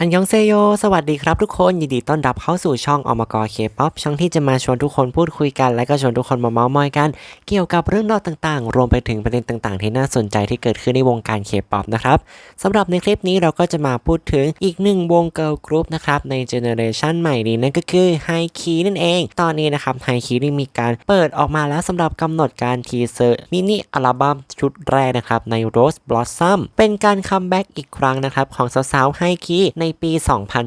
อันยองเซโย สวัสดีครับทุกคน ยินดีต้อนรับเข้าสู่ช่องอมกรเคป๊อปช่องที่จะมาชวนทุกคนพูดคุยกัน และก็ชวนทุกคนมาเมาส์มอยกัน เกี่ยวกับเรื่องราวต่างๆ รวมไปถึงประเด็นต่างๆ ที่น่าสนใจที่เกิดขึ้นในวงการเคป๊อปนะครับสำหรับในคลิปนี้เราก็จะมาพูดถึงอีกหนึ่งวงเกิร์ลกรุ๊ปนะครับในเจเนอเรชันใหม่นี้นั่นก็คือไฮคีนั่นเอง ตอนนี้นะครับไฮคีได้มีการเปิดออกมาแล้วสำหรับกำหนดการทีเซอร์มินิอัลบั้มชุดแรกนะครับใน Rose Blossom เป็นการคัมแบ็กอีกครั้งนะครับของสาวๆไฮคีในปี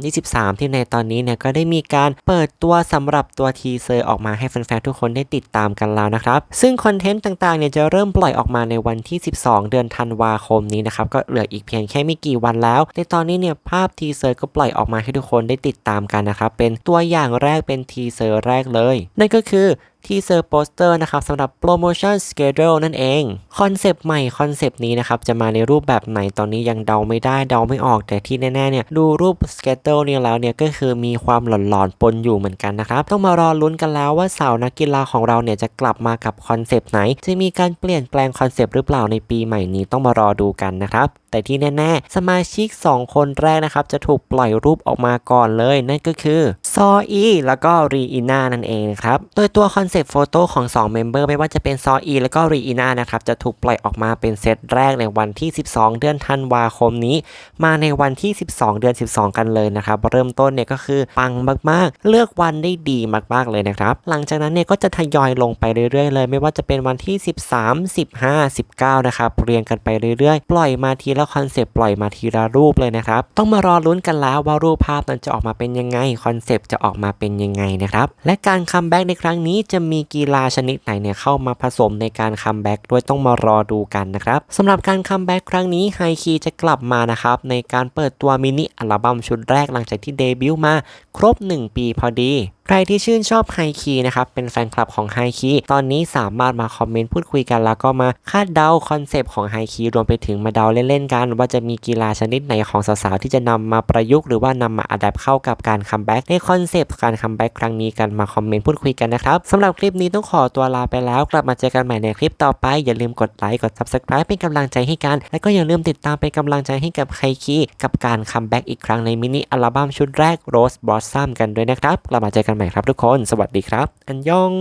2023 ที่ในตอนนี้เนี่ยก็ได้มีการเปิดตัวสำหรับตัวทีเซอร์ออกมาให้แฟนๆทุกคนได้ติดตามกันแล้วนะครับ ซึ่งคอนเทนต์ต่างๆเนี่ยจะเริ่มปล่อยออกมาในวันที่ 12 เดือนธันวาคมนี้นะครับก็เหลืออีกเพียงแค่ไม่กี่วันแล้ว ในตอนนี้เนี่ยภาพทีเซอร์ก็ปล่อยออกมาให้ทุกคนได้ติดตามกันนะครับเป็นตัวอย่างแรกเป็นทีเซอร์แรกเลยนั่นก็คือ ทีเซอร์โปสเตอร์นะครับสำหรับโปรโมชั่นสเกจ l e นั่นเองคอนเซปต์ใหม่คอนเซปต์นี้นะครับจะมาในรูปแบบไหนตอนนี้ยังเดาไม่ได้เดาไม่ออกแต่ที่แน่ๆเนี่ยดูรูปสเกจ l e เนี่ยแล้วเนี่ยก็คือมีความหลอนๆปนอยู่เหมือนกันนะครับต้องมารอลุ้นกันแล้วว่าสาวนักกีฬาของเราเนี่ยจะกลับมากับคอนเซปต์ไหน จะมีการเปลี่ยนแปลงคอนเซปต์หรือเปล่าในปีใหม่นี้ต้องมารอดูกันนะครับแต่ที่แน่ ๆ สมาชิก 2 คนแรกนะครับจะถูกปล่อยรูปออกมาก่อนเลย นั่นก็คือ ซออีแล้วก็รีอีนานั่นเองครับ โดยตัวคอนเซปต์โฟโต้ของ2เมมเบอร์ไม่ว่าจะเป็นซออีแล้วก็รีอีนานะครับจะถูกปล่อยออกมาเป็นเซตแรกในวันที่ 12 เดือนธันวาคมนี้ มาในวันที่ 12 เดือน 12 กันเลยนะครับ เริ่มต้นเนี่ยก็คือปังมากๆ เลือกวันได้ดีมากๆเลยนะครับ หลังจากนั้นเนี่ยก็จะทยอยลงไปเรื่อยๆเลย ไม่ว่าจะเป็นวันที่ 13 15 19 นะครับเรียงกันไปเรื่อยๆ ปล่อยมาทีละคอนเซปต์ปล่อยมาทีละรูปเลยนะครับต้องมารอลุ้นกันแล้วว่ารูปภาพนั้นจะออกมาเป็นยังไงคอนเซปต์จะออกมาเป็นยังไงนะครับ และการคัมแบ็กในครั้งนี้จะมีกีฬาชนิดไหนเนี่ยเข้ามาผสมในการคัมแบ็กด้วยต้องมารอดูกันนะครับสำหรับการคัมแบ็กครั้งนี้ไฮคีจะกลับมานะครับในการเปิดตัวมินิอัลบั้มชุดแรกหลังจากที่เดบิวต์มาครบ 1 ปีพอดีใครที่ชื่นชอบไฮคีนะครับ เป็นแฟนคลับของไฮคีตอนนี้สามารถมาคอมเมนต์พูดคุยกัน แล้วก็มาคาดเดาคอนเซปต์ของไฮคีรวมไปถึงมาเดาเล่นๆกัน ว่าจะมีกีฬาชนิดไหนของสาวๆ ที่จะนำมาประยุกต์หรือว่านำมาอัดแอปเข้ากับการคัมแบ็กในคอนเซปต์การคัมแบ็กครั้งนี้กันมาคอมเมนต์พูดคุยกันนะครับสำหรับคลิปนี้ต้องขอตัวลาไปแล้ว กลับมาเจอกันใหม่ในคลิปต่อไป อย่าลืมกดไลค์กด subscribe เป็นกำลังใจให้กัน และก็อย่าลืมติดตามเป็นกำลังใจให้กับไฮคีกับการคัมแบ็กอีกครั้งในมินิอัลบั้มชุดแรก Rose Blossom กันด้วยนะครับกลับมาเจอกันใหม่ครับทุกคน สวัสดีครับ อันยอง